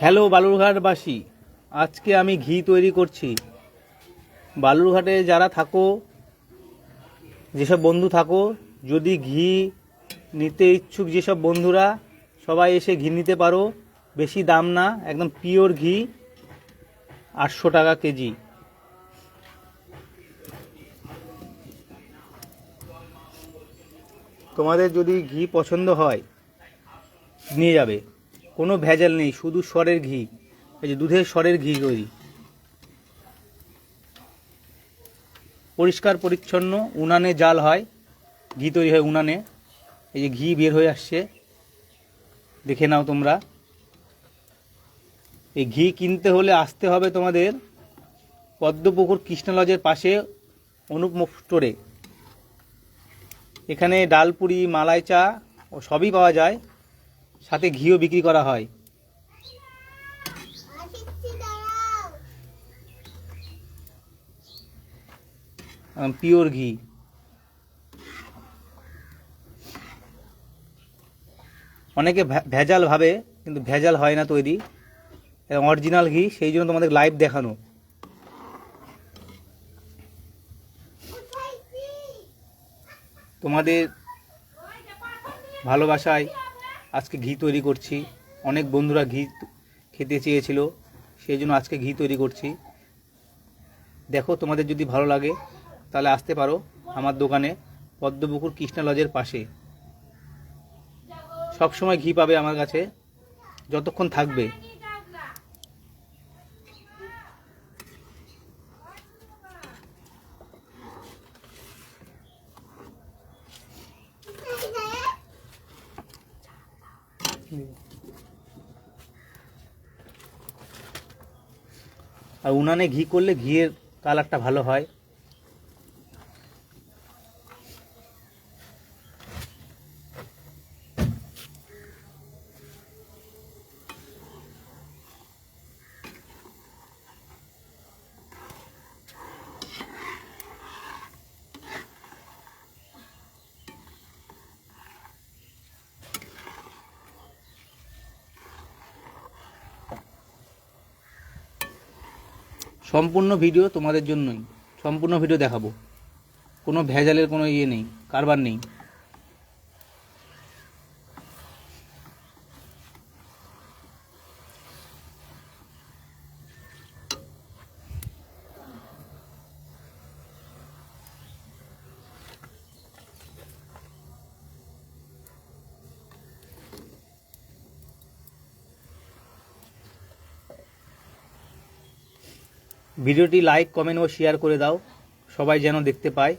Hello বালুরঘাটবাসী, আজকে আমি ঘি তৈরি করছি। বালুরঘাটে যারা থাকো, যেসব বন্ধু থাকো, যদি ঘি নিতে ইচ্ছুক যেসব বন্ধুরা, সবাই এসে ঘি নিতে পারো। বেশি দাম না, একদম পিওর ঘি, আটশো টাকা কেজি। তোমাদের যদি ঘি পছন্দ হয়, নিয়ে যাবে। কোনো ভেজাল নেই, শুধু স্বরের ঘি। এই যে দুধের স্বরের ঘি তৈরি। পরিষ্কার, পরিচ্ছন্ন, উনানে জাল হয়, ঘি তৈরি হয় উনানে। এই যে ঘি বের হয়ে আসছে, দেখে নাও তোমরা। এই ঘি কিনতে হলে আসতে হবে তোমাদের পদ্মপুকুর কৃষ্ণা লজের পাশে অনুপ স্টোরে। এখানে ডালপুরি, মালাই চা ও সবই পাওয়া যায়। সাথে ঘিও বিক্রি করা হয়। পিওর ঘি। অনেকে ভেজাল ভাবে, কিন্তু ভেজাল হয় না তৈরি। এবং অরিজিনাল ঘি, সেই জন্য তোমাদের লাইভ দেখানো। তোমাদের ভালোবাসায় আজকে ঘি তৈরি করছি। অনেক বন্ধুরা ঘি খেতে চেয়েছিল সেই জন্য আজকে ঘি তৈরি করছি। দেখো, তোমাদের যদি ভালো লাগে, তাহলে আসতে পারো আমার দোকানে, পদ্মপুকুর কৃষ্ণা লজের পাশে। সবসময় ঘি পাবে আমার কাছে, যতক্ষণ থাকবে। আর উনানে ঘি করলে ঘিয়ের কালারটা ভালো হয়। সম্পূর্ণ ভিডিও তোমাদের জন্যই। সম্পূর্ণ ভিডিও দেখাবো। কোনো ভেজালের কোনো ইয়ে নেই কারবার নেই। ভিডিওটি লাইক কমেন্ট ও শেয়ার করে দাও। সবাই যেন দেখতে পায়।